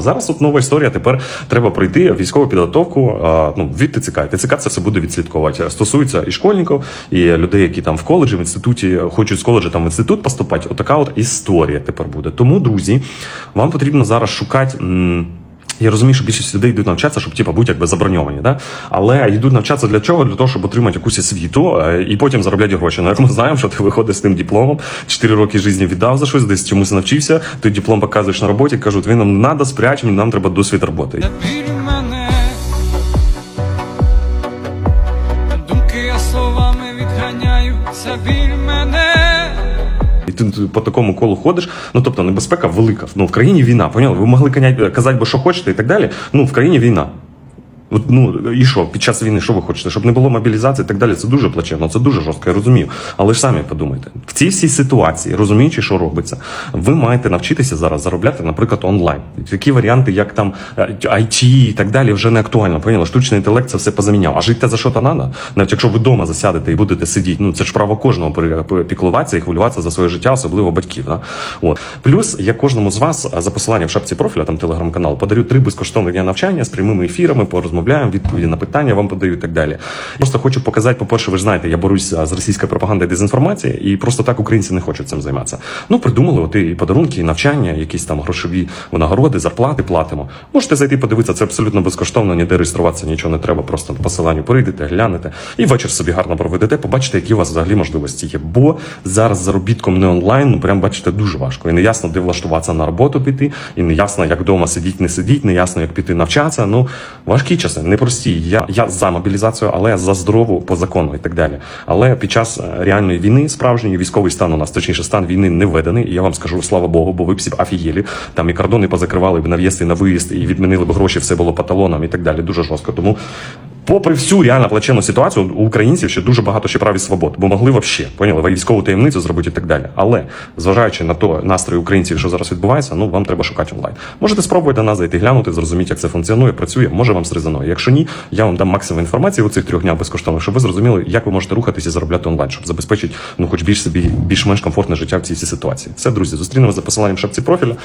Зараз тут нова історія. Тепер треба пройти військову підготовку ну, від ТЦК. ТЦК це все буде відслідковувати. Стосується і школьників, і людей, які там в коледжі, в інституті хочуть з коледжа там в інститут поступати. Отака от історія тепер буде. Тому, друзі, вам потрібно зараз шукати. Я розумію, що більшість людей йдуть навчатися, щоб типа бути якби заброньовані, да? але йдуть навчатися для чого? Для того, щоб отримати якусь освіту е, і потім заробляти гроші. Ну як ми знаємо, що ти виходиш з тим дипломом, 4 роки житті віддав за щось, десь чомусь навчився, ти диплом показуєш на роботі, кажуть, ви нам треба спрячемо, нам треба досвід роботи. Думки я словами відганяю, це біль мене. Ти по такому колу ходиш. Ну тобто небезпека велика. Ну в країні війна. Поняли? Ви могли казати бо що хочете, і так далі. Ну в країні війна. От, ну і що під час війни, що ви хочете? Щоб не було мобілізації і так далі. Це дуже плачевно, це дуже жорстко, я розумію. Але ж самі подумайте, в цій всій ситуації, розуміючи, що робиться, ви маєте навчитися зараз заробляти, наприклад, онлайн. Такі варіанти, як там е, IT і так далі, вже не актуально. Поняли? Штучний інтелект це все позаміняв. А жити за що то треба? Навіть якщо ви вдома засядете і будете сидіти, ну це ж право кожного піклуватися і хвилюватися за своє життя, особливо батьків. Да? От. Плюс я кожному з вас за посиланням в шапці профіля, там телеграм-канал, подарю три безкоштовних дня навчання з прямими ефірами, порозмовляємо, відповіді на питання вам подаю і так далі. Просто хочу показати, по-перше, ви ж знаєте, я борусь а, з російською пропагандою і дезінформацією, і просто так українці не хочуть цим займатися. Ну, придумали от і подарунки, і навчання, якісь там грошові нагороди, зарплати платимо. Можете зайти подивитися, це абсолютно безкоштовно, ніде реєструватися нічого не треба. Просто по посиланню прийдете, глянете і вечір собі гарно проведете, побачите, які у вас взагалі можливості є. Бо зараз заробітком не онлайн, ну прям бачите, дуже важко. І не ясно, де влаштуватися на роботу піти, і не ясно, як вдома сидіть, не сидіть, не ясно, як піти навчатися. Ну важкі часи, непрості. Я, я за мобілізацію, але за здорову по закону і так далі. Але під час е, реальної війни, справжньої військовий стан у нас, точніше, стан війни не введений. І я вам скажу, слава Богу, бо ви всі б офігели. Там і кордони позакривали б на в'їзд і на виїзд, і відмінили б гроші, все було по талонам і так далі. Дуже жорстко. Тому. Попри всю реально плачевну ситуацію, у українців ще дуже багато ще прав і свобод, бо могли вообще поняли військову таємницю зробити і так далі. Але зважаючи на то настрої українців, що зараз відбувається, ну вам треба шукати онлайн. Можете спробувати до нас зайти, глянути, зрозуміти, як це функціонує, працює. Може вам зрезонує. Якщо ні, я вам дам максимум інформації у цих трьох днях безкоштовно, щоб ви зрозуміли, як ви можете рухатися і заробляти онлайн, щоб забезпечити ну хоч більш собі більш-менш комфортне життя в цій ситуації. Все, друзі, зустрінемося за посиланням шапці профіля.